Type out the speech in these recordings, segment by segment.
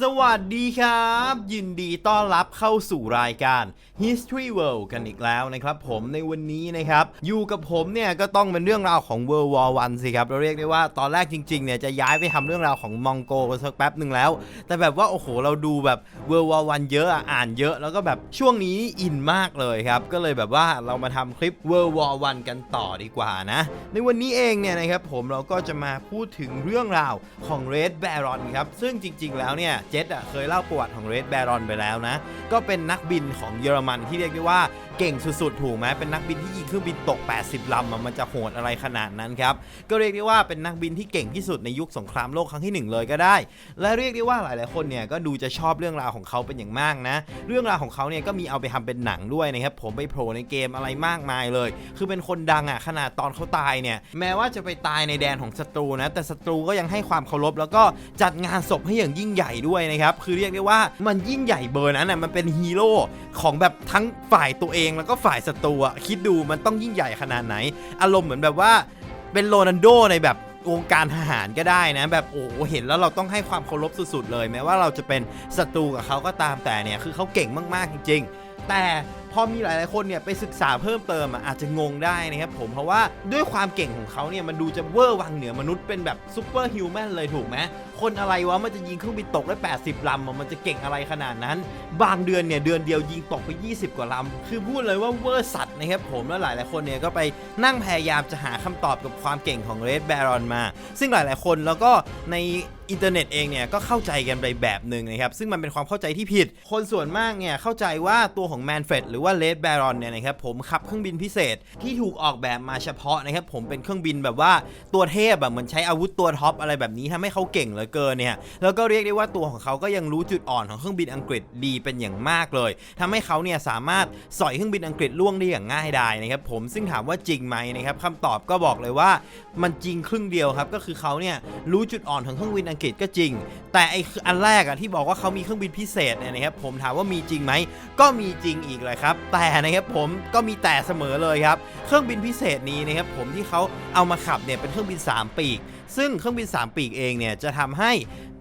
สวัสดีครับ ยินดีต้อนรับเข้าสู่รายการ History World กันอีกแล้วนะครับผมในวันนี้นะครับ อยู่กับผมเนี่ยก็ต้องเป็นเรื่องราวของ World War One สิครับเราเรียกได้ว่าตอนแรกจริงๆเนี่ยจะย้ายไปทำเรื่องราวของมองโกกันสักแป๊บหนึ่งแล้ว แต่แบบว่าโอ้โหเราดูแบบ World War One เยอะอะอ่านเยอะแล้วก็แบบช่วงนี้อินมากเลยครับ ก็เลยแบบว่าเรามาทำคลิป World War One กันต่อดีกว่านะ ในวันนี้เองเนี่ยนะครับผมเราก็จะมาพูดถึงเรื่องราวของ Red Baron ครับซึ่งจริง ๆ แล้วเนี่ยเจษอะเคยเล่าประวัติของ Red Baron ไปแล้วนะ ก็เป็นนักบินของเยอรมันที่เรียกได้ว่าเก่งสุดๆ ถูกไหมเป็นนักบินที่ยิงเครื่องบินตก 80 ลำอะมันจะโหดอะไรขนาดนั้นครับก็เรียกได้ว่าเป็นนักบินที่เก่งที่สุดในยุคสงครามโลกครั้งที่หนึ่งเลยก็ได้ และเรียกได้ว่าหลายๆคนเนี่ยก็ดูจะชอบเรื่องราวของเขาเป็นอย่างมากนะ เรื่องราวของเขาเนี่ยก็มีเอาไปทำเป็นหนังด้วยนะครับผมไปโผล่ในเกมอะไรมากมายเลย คือเป็นคนดังอะขนาดตอนเขาตายเนี่ยแม้ว่าจะไปตายในแดนของศัตรูนะแต่ศัตรูก็ยังให้ความเคารพแล้วก็จัดงานศพให้อย่างยิ่งใหญ่ด้วยนะครับ คือเรียกได้ว่ามันยิ่งใหญ่เบอร์นั้นน่ะมันเป็นฮีโร่ของแบบทั้งฝ่ายตัวเองแล้วก็ฝ่ายศัตรูอะคิดดูมันต้องยิ่งใหญ่ขนาดไหน อารมณ์เหมือนแบบว่าเป็นโรนันโดในแบบวงการทหารก็ได้นะ แบบโอ้โหเห็นแล้วเราต้องให้ความเคารพสุดๆเลย แม้ว่าเราจะเป็นศัตรูกับเขาก็ตามแต่เนี่ยคือเขาเก่งมากๆจริง ๆ แต่ พอมีหลาย ๆ คนเนี่ยไปศึกษาเพิ่มเติมอาจจะงงได้นะครับผมเพราะว่าด้วยความเก่งของเขาเนี่ยมันดูจะเวอร์วังเหนือมนุษย์เป็นแบบซูเปอร์ฮิวแมนเลยถูกไหมคนอะไรวะมันจะยิงเครื่องบินตกได้ 80 ลำมันจะเก่งอะไรขนาดนั้น บางเดือนเนี่ยเดือนเดียวยิงตกไป 20 กว่าลำ คือพูดเลยว่าเวอร์สัตว์นะครับผมแล้วหลายๆคนเนี่ยก็ไปนั่งพยายามจะหาคำตอบกับความเก่งของเรดแบรอนมา ซึ่งหลาย ๆ คนแล้วก็ในอินเทอร์เน็ตเองเนี่ยก็เข้าใจกันไปแบบหนึ่งนะครับ ซึ่งมันเป็นความเข้าใจที่ผิด คนส่วนมากเนี่ยเข้าใจว่าตัวของแมนเฟรดหรือว่าเรดแบรอนเนี่ยนะครับผมขับเครื่องบินพิเศษที่ถูกออกแบบมาเฉพาะนะครับผมเป็นเครื่องบินแบบว่าตัวเทพแบบเหมือนใช้อาวุธตัวท็อปอะไรแบบนี้ทำให้เขาเก่งเหลือเกินเนี่ยแล้วก็เรียกได้ว่าตัวของเขาก็ยังรู้จุดอ่อนของเครื่องบินอังกฤษดีเป็นอย่างมากเลยทำให้เขาเนี่ยสามารถสอยเครื่องบินอังกฤษล่วงได้อย่างง่ายดายนะครับผมซึ่งถามว่าจริงไหมนะครับคำตอบก็บอกเลยว่ามันจริงครึ่งเดียวครับก็คือเขาเนี่ยรู้จุดอ่อนของเครื่องบินอังกฤษก็จริง แต่ไออันแรกอะที่บอกว่าเขามีเครื่องบินพิเศษเนี่ยนะครับผมถามว่ามีจริงไหมก็มีจริงอีกเลยครับแต่นะครับผมก็มีแต่เสมอเลยครับเครื่องบินพิเศษนี้นะครับผมที่เขาเอามาขับเนี่ยเป็นเครื่องบินสามปีกซึ่งเครื่องบิน 3 ปีกเองเนี่ยจะทำให้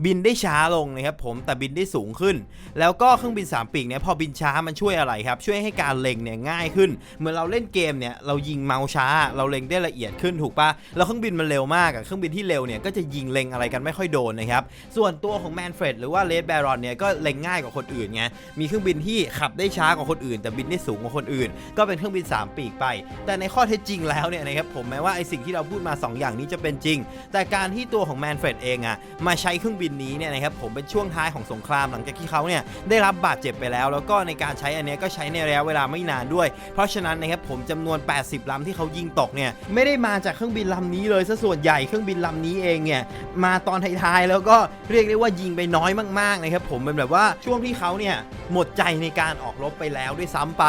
บินได้ช้าลงนะครับผมแต่บินได้สูงขึ้น แล้วก็เครื่องบิน 3 ปีกเนี่ยพอบินช้ามันช่วยอะไรครับ ช่วยให้การเล็งเนี่ยง่ายขึ้น เหมือนเราเล่นเกมเนี่ยเรายิงเมาส์ช้า เราเล็งได้ละเอียดขึ้นถูกปะแล้วเครื่องบินมันเร็วมากอะเครื่องบินที่เร็วเนี่ยก็จะยิงเล็งอะไรกันไม่ค่อยโดนนะครับส่วนตัวของแมนเฟรดหรือว่าเลดแบรอนเนี่ยก็เล็งง่ายกว่าคนอื่นไงมีเครื่องบินที่ขับได้ช้ากว่าคนอื่น แต่บินได้สูงกว่าคนอื่น ก็เป็นเครื่องบิน 3 ปีกไป แต่ในข้อเท็จจริงแล้วเนี่ยนะครับผมแม้ว่าไอสิ่งที่เราพูดมา 2 อย่างนี้จะเป็นจริงแต่การที่ตัวของแมนเฟรดเองอะมาใช้เครื่องบินนี้เนี่ยนะครับผมเป็นช่วงท้ายของสงครามหลังจากที่เขาเนี่ยได้รับบาดเจ็บไปแล้ว แล้วก็ในการใช้อันนี้ก็ใช้ในระยะเวลาไม่นานด้วย เพราะฉะนั้นนะครับผมจำนวน 80ลำที่เขายิงตกเนี่ยไม่ได้มาจากเครื่องบินลำนี้เลยซะส่วนใหญ่เครื่องบินลำนี้เองเนี่ยมาตอนท้ายๆแล้วก็เรียกได้ว่ายิงไปน้อยมากๆนะครับผมเป็นแบบว่าช่วงที่เขาเนี่ยหมดใจในการออกรบไปแล้วด้วยซ้ำไป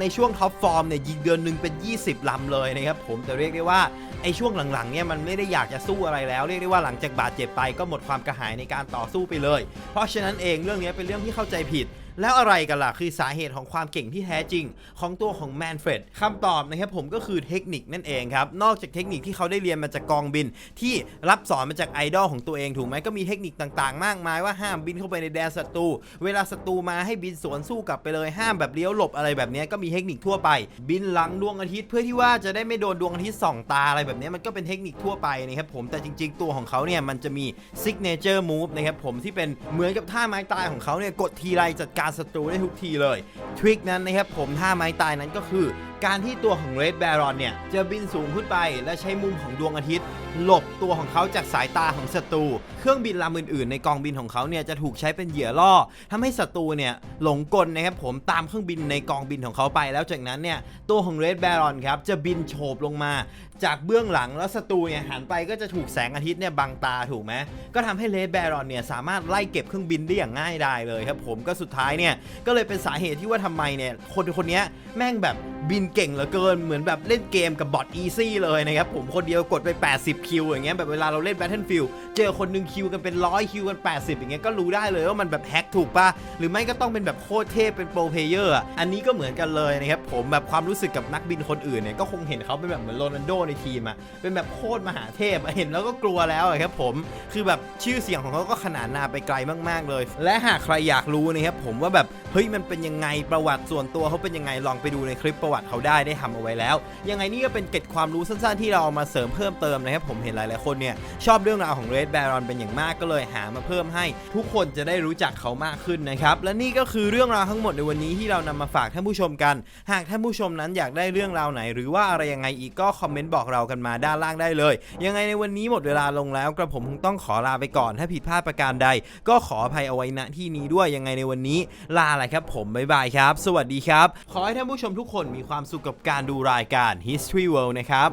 ในช่วงท็อปฟอร์มเนี่ยยิงเดือนหนึ่งเป็น 20ลำเลยนะครับผมแต่เรียกได้ว่าไอ้ช่วงหลังๆเนี่ยมันไม่ได้อยากจะสู้อะไรแล้วเรียกได้ว่าหลังจากบาดเจ็บไปก็หมดความกระหายในการต่อสู้ไปเลย เพราะฉะนั้นเองเรื่องนี้เป็นเรื่องที่เข้าใจผิด แล้วอะไรกันล่ะคือสาเหตุของความเก่งที่แท้จริง ของตัวของแมนเฟรดคำตอบนะครับผมก็คือเทคนิคนั่นเองครับ นอกจากเทคนิคที่เขาได้เรียนมาจากกองบิน ที่รับสอนมาจากไอดอลของตัวเองถูกไหมก็มีเทคนิคต่างๆ มากมายว่าห้ามบินเข้าไปในแดนศัตรูเวลาศัตรูมาให้บินสวนสู้กลับไปเลยห้ามแบบเลี้ยวหลบอะไรแบบนี้ก็มีเทคนิคทั่วไป บินหลังดวงอาทิตย์เพื่อที่ว่าจะได้ไม่โดนดวงอาทิตย์ส่องตาอะไรแบบนี้มันก็เป็นเทคนิคทั่วไปนะครับผมแต่จริง ๆ ตัวของเขาเนี่ยมันจะมี signature move นะครับผมที่เป็นเหมือนกับท่าไม้ตายของเขาเนี่ยกดทีไรจัดการศัตรูได้ทุกทีเลยทริคนั้นนะครับผมท่าไม้ตายนั้นก็คือ การที่ตัวของเรดแบรอนเนี่ยจะบินสูงขึ้นไปและใช้มุมของดวงอาทิตย์ หลบตัวของเขาจากสายตาของศัตรู เครื่องบินลำอื่นๆ ในกองบินของเขาเนี่ยจะถูกใช้เป็นเหยื่อล่อทำให้ศัตรูเนี่ยหลงกลนะครับผมตามเครื่องบินในกองบินของเขาไป แล้วจากนั้นเนี่ยตัวของ Red Baron ครับจะบินโฉบลงมา จากเบื้องหลังแล้วศัตรูเนี่ยหันไปก็จะถูกแสงอาทิตย์เนี่ยบังตาถูกไหมก็ทำให้เลดแบรอนเนี่ยสามารถไล่เก็บเครื่องบินได้อย่างง่ายดายเลยครับผมก็สุดท้ายเนี่ยก็เลยเป็นสาเหตุที่ว่าทำไมเนี่ยคนคนเนี้ยแม่งแบบ บินเก่งเหลือเกิน เหมือนแบบเล่นเกมกับบอทอีซี่เลยนะครับผมคนเดียวกดไป 80 คิวอย่างเงี้ยแบบเวลาเราเล่น Battlefield เจอคนหนึ่งคิวกันเป็นร้อยคิวกัน 80 อย่างเงี้ยก็รู้ได้เลยว่ามันแบบแฮ็กถูกปะหรือไม่ก็ต้องเป็นแบบโคตรเทพเป็นโปรเพเยอร์อันนี้ก็เหมือนกันเลยนะครับผมแบบความรู้สึกกับนักบินคนอื่นเนี่ยก็คงเห็นเขาเป็นแบบเหมือนโรนัลโดในทีมอะเป็นแบบโคตรมหาเทพเห็นแล้วก็กลัวแล้วอะครับผมคือแบบชื่อเสียงของเขาก็ขนานนาไปไกลมาก ๆ เลย และหากใครอยากรู้นะครับผมว่าแบบเฮ้ยมันเป็นยังไงประวัติส่วนตัวเขาเป็นยังไงลองไปดูในคลิปประวัติเขาได้ได้ทำเอาไว้แล้ว ยังไงนี่ก็เป็นเกร็ดความรู้สั้นๆที่เราเอามาเสริมเพิ่มเติมนะครับผมเห็นหลายๆคนเนี่ยชอบเรื่องราวของ Red Baron เป็นอย่างมากก็เลยหามาเพิ่มให้ ทุกคนจะได้รู้จักเขามากขึ้นนะครับและนี่ก็คือเรื่องราวทั้งหมดในวันนี้ที่เรานำมาฝากท่านผู้ชมกัน หากท่านผู้ชมนั้นอยากได้เรื่องราวไหน หรือว่าอะไรยังไงอีกก็คอมเมนต์บอกเรากันมาด้านล่างได้เลย ยังไงในวันนี้หมดเวลาลงแล้วกระผมคงต้องขอลาไปก่อน ถ้าผิดพลาดประการใด ก็ขออภัยเอาไว้ณที่นี้ด้วยยังไงในวันนี้ ลาอะไรครับผมบ๊ายบายครับ สวัสดีครับ ขอให้ท่านผู้ชมทุกคนมีความสุขกับการดูรายการ History World นะครับ